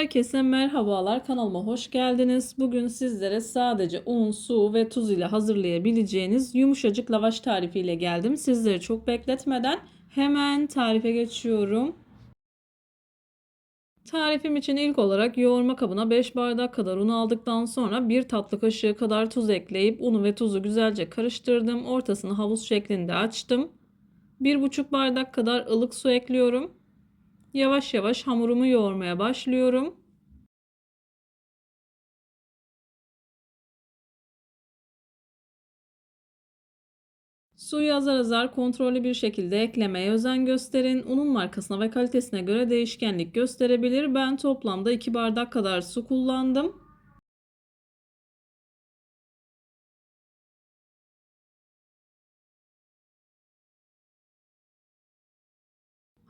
Herkese merhabalar kanalıma hoş geldiniz. Bugün sizlere sadece un, su ve tuz ile hazırlayabileceğiniz yumuşacık lavaş tarifiyle geldim. Sizleri çok bekletmeden hemen tarife geçiyorum. Tarifim için ilk olarak yoğurma kabına 5 bardak kadar un aldıktan sonra 1 tatlı kaşığı kadar tuz ekleyip unu ve tuzu güzelce karıştırdım. Ortasını havuz şeklinde açtım. 1,5 bardak kadar ılık su ekliyorum. Yavaş yavaş hamurumu yoğurmaya başlıyorum. Suyu azar azar kontrollü bir şekilde eklemeye özen gösterin. Unun markasına ve kalitesine göre değişkenlik gösterebilir. Ben toplamda 2 bardak kadar su kullandım.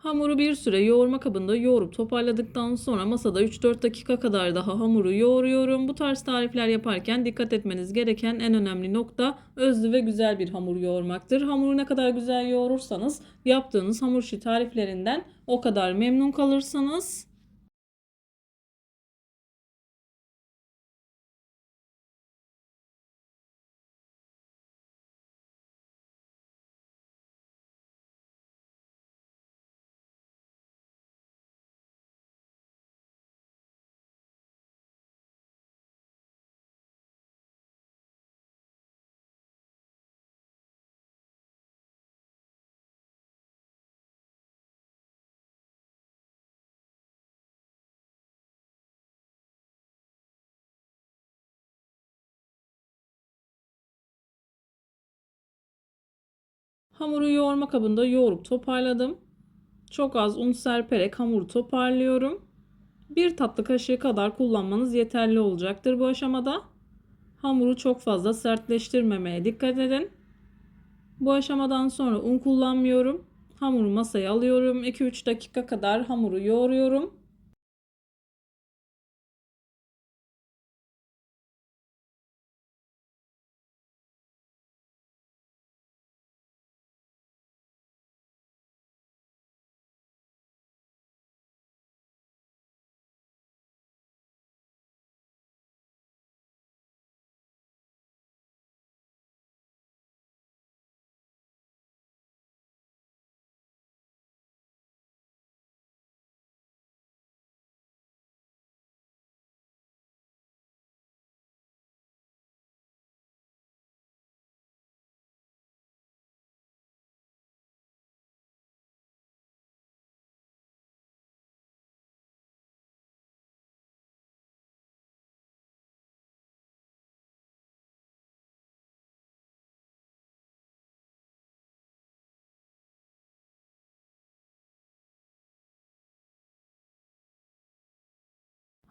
Hamuru bir süre yoğurma kabında yoğurup toparladıktan sonra masada 3-4 dakika kadar daha hamuru yoğuruyorum. Bu tarz tarifler yaparken dikkat etmeniz gereken en önemli nokta özlü ve güzel bir hamur yoğurmaktır. Hamuru ne kadar güzel yoğurursanız yaptığınız hamur işi tariflerinden o kadar memnun kalırsınız. Hamuru yoğurma kabında yoğurup toparladım. Çok az un serperek hamuru toparlıyorum. Bir tatlı kaşığı kadar kullanmanız yeterli olacaktır bu aşamada. Hamuru çok fazla sertleştirmemeye dikkat edin. Bu aşamadan sonra un kullanmıyorum. Hamuru masaya alıyorum. 2-3 dakika kadar hamuru yoğuruyorum.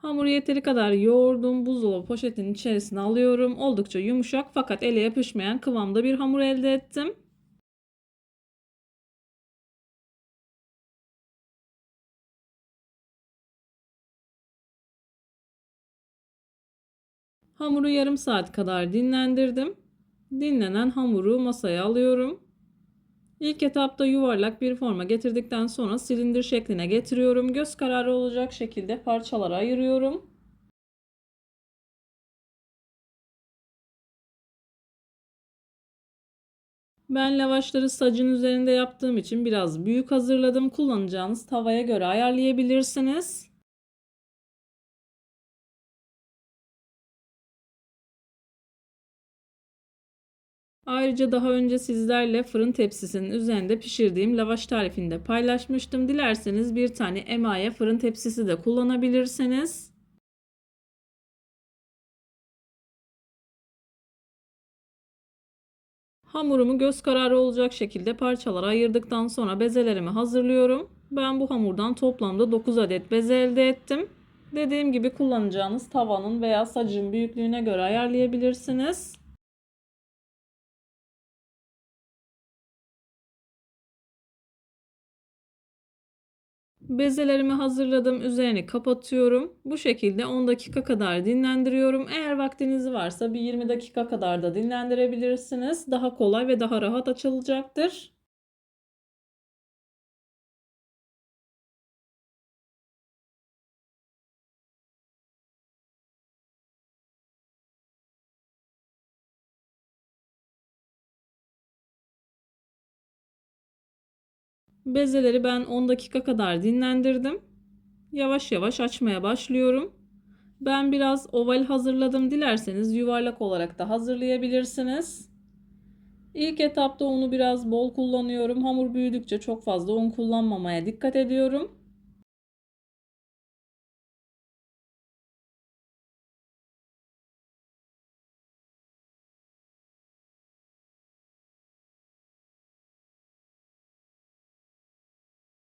Hamuru yeteri kadar yoğurdum. Buzdolabı poşetinin içerisine alıyorum. Oldukça yumuşak fakat ele yapışmayan kıvamda bir hamur elde ettim. Hamuru yarım saat kadar dinlendirdim. Dinlenen hamuru masaya alıyorum. İlk etapta yuvarlak bir forma getirdikten sonra silindir şekline getiriyorum. Göz kararı olacak şekilde parçalara ayırıyorum. Ben lavaşları sacın üzerinde yaptığım için biraz büyük hazırladım. Kullanacağınız tavaya göre ayarlayabilirsiniz. Ayrıca daha önce sizlerle fırın tepsisinin üzerinde pişirdiğim lavaş tarifini de paylaşmıştım. Dilerseniz bir tane emaye fırın tepsisi de kullanabilirsiniz. Hamurumu göz kararı olacak şekilde parçalara ayırdıktan sonra bezelerimi hazırlıyorum. Ben bu hamurdan toplamda 9 adet beze elde ettim. Dediğim gibi kullanacağınız tavanın veya sacın büyüklüğüne göre ayarlayabilirsiniz. Bezelerimi hazırladım. Üzerini kapatıyorum. Bu şekilde 10 dakika kadar dinlendiriyorum. Eğer vaktiniz varsa bir 20 dakika kadar da dinlendirebilirsiniz. Daha kolay ve daha rahat açılacaktır. Bezeleri ben 10 dakika kadar dinlendirdim. Yavaş yavaş açmaya başlıyorum. Ben biraz oval hazırladım. Dilerseniz yuvarlak olarak da hazırlayabilirsiniz. İlk etapta unu biraz bol kullanıyorum. Hamur büyüdükçe çok fazla un kullanmamaya dikkat ediyorum.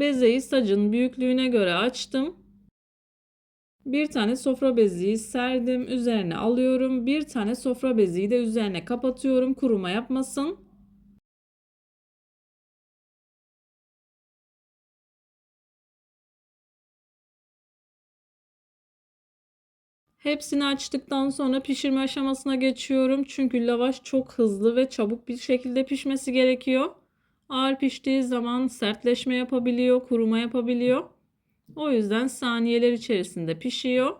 Bezeyi sacın büyüklüğüne göre açtım. Bir tane sofra beziği serdim. Üzerine alıyorum. Bir tane sofra beziği de üzerine kapatıyorum. Kuruma yapmasın. Hepsini açtıktan sonra pişirme aşamasına geçiyorum. Çünkü lavaş çok hızlı ve çabuk bir şekilde pişmesi gerekiyor. Ağır piştiği zaman sertleşme yapabiliyor, kuruma yapabiliyor. O yüzden saniyeler içerisinde pişiyor.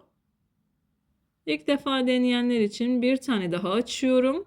İlk defa deneyenler için bir tane daha açıyorum.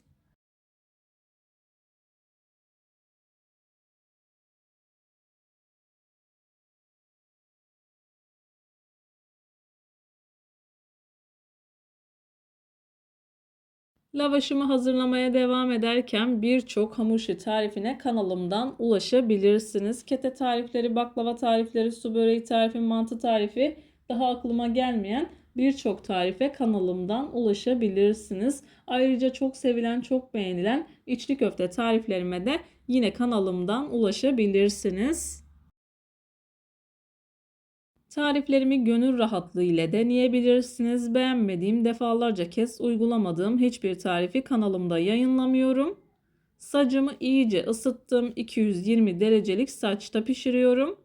Lavaşımı hazırlamaya devam ederken birçok hamur işi tarifine kanalımdan ulaşabilirsiniz. Kete tarifleri, baklava tarifleri, su böreği tarifi, mantı tarifi daha aklıma gelmeyen birçok tarife kanalımdan ulaşabilirsiniz. Ayrıca çok sevilen, çok beğenilen içli köfte tariflerime de yine kanalımdan ulaşabilirsiniz. Tariflerimi gönül rahatlığı ile deneyebilirsiniz. Beğenmediğim, defalarca kez uygulamadığım hiçbir tarifi kanalımda yayınlamıyorum. Sacımı iyice ısıttım. 220 derecelik saçta pişiriyorum.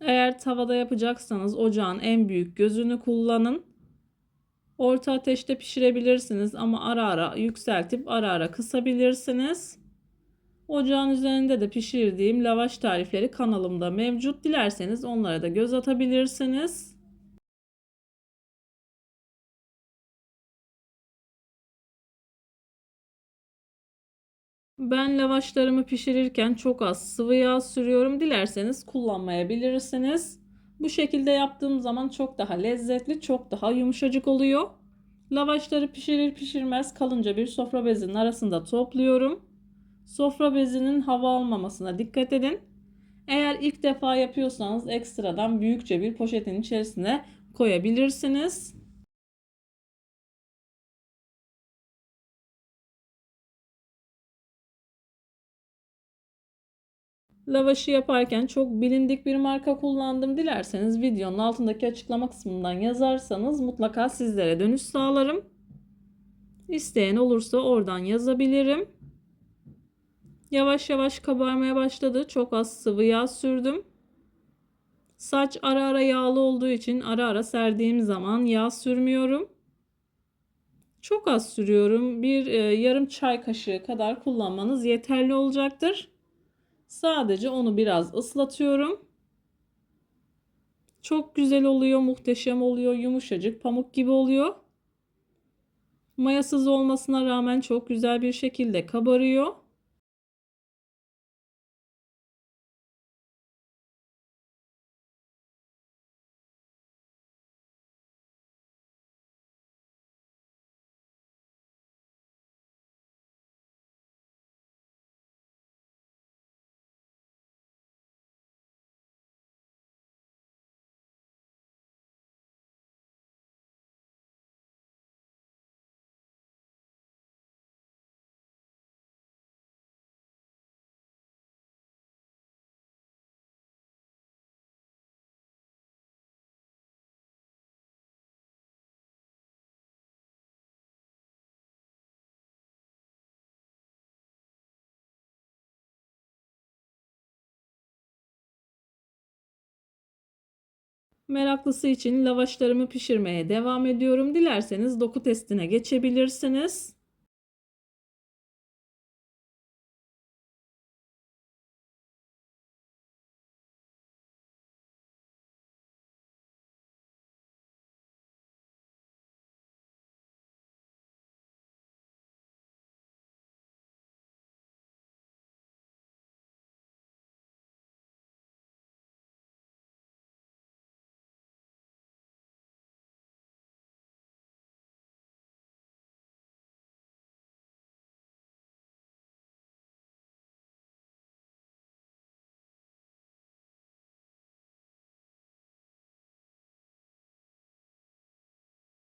Eğer tavada yapacaksanız ocağın en büyük gözünü kullanın. Orta ateşte pişirebilirsiniz ama ara ara yükseltip ara ara kısabilirsiniz. Ocağın üzerinde de pişirdiğim lavaş tarifleri kanalımda mevcut. Dilerseniz onlara da göz atabilirsiniz. Ben lavaşlarımı pişirirken çok az sıvı yağ sürüyorum. Dilerseniz kullanmayabilirsiniz. Bu şekilde yaptığım zaman çok daha lezzetli, çok daha yumuşacık oluyor. Lavaşları pişirir pişirmez kalınca bir sofra bezinin arasında topluyorum. Sofra bezinin hava almamasına dikkat edin. Eğer ilk defa yapıyorsanız ekstradan büyükçe bir poşetin içerisine koyabilirsiniz. Lavaşı yaparken çok bilindik bir marka kullandım. Dilerseniz videonun altındaki açıklama kısmından yazarsanız mutlaka sizlere dönüş sağlarım. İsteyen olursa oradan yazabilirim. Yavaş yavaş kabarmaya başladı. Çok az sıvı yağ sürdüm. Saç ara ara yağlı olduğu için ara ara serdiğim zaman yağ sürmüyorum. Çok az sürüyorum. Bir e, yarım çay kaşığı kadar kullanmanız yeterli olacaktır. Sadece onu biraz ıslatıyorum. Çok güzel oluyor, muhteşem oluyor, yumuşacık, pamuk gibi oluyor. Mayasız olmasına rağmen çok güzel bir şekilde kabarıyor. Meraklısı için lavaşlarımı pişirmeye devam ediyorum. Dilerseniz doku testine geçebilirsiniz.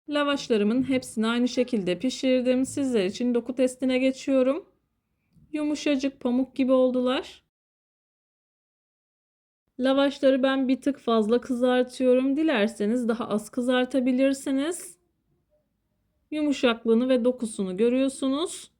Lavaşlarımın hepsini aynı şekilde pişirdim. Sizler için doku testine geçiyorum. Yumuşacık pamuk gibi oldular. Lavaşları ben bir tık fazla kızartıyorum. Dilerseniz daha az kızartabilirsiniz. Yumuşaklığını ve dokusunu görüyorsunuz.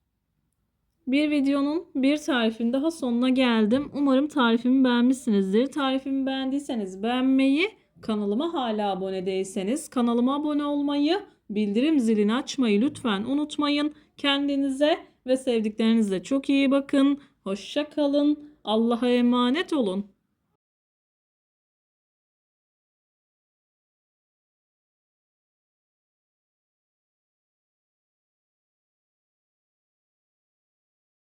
Bir videonun bir tarifin daha sonuna geldim. Umarım tarifimi beğenmişsinizdir. Tarifimi beğendiyseniz beğenmeyi, kanalıma hala abone değilseniz kanalıma abone olmayı, bildirim zilini açmayı lütfen unutmayın. Kendinize ve sevdiklerinize çok iyi bakın. Hoşça kalın. Allah'a emanet olun.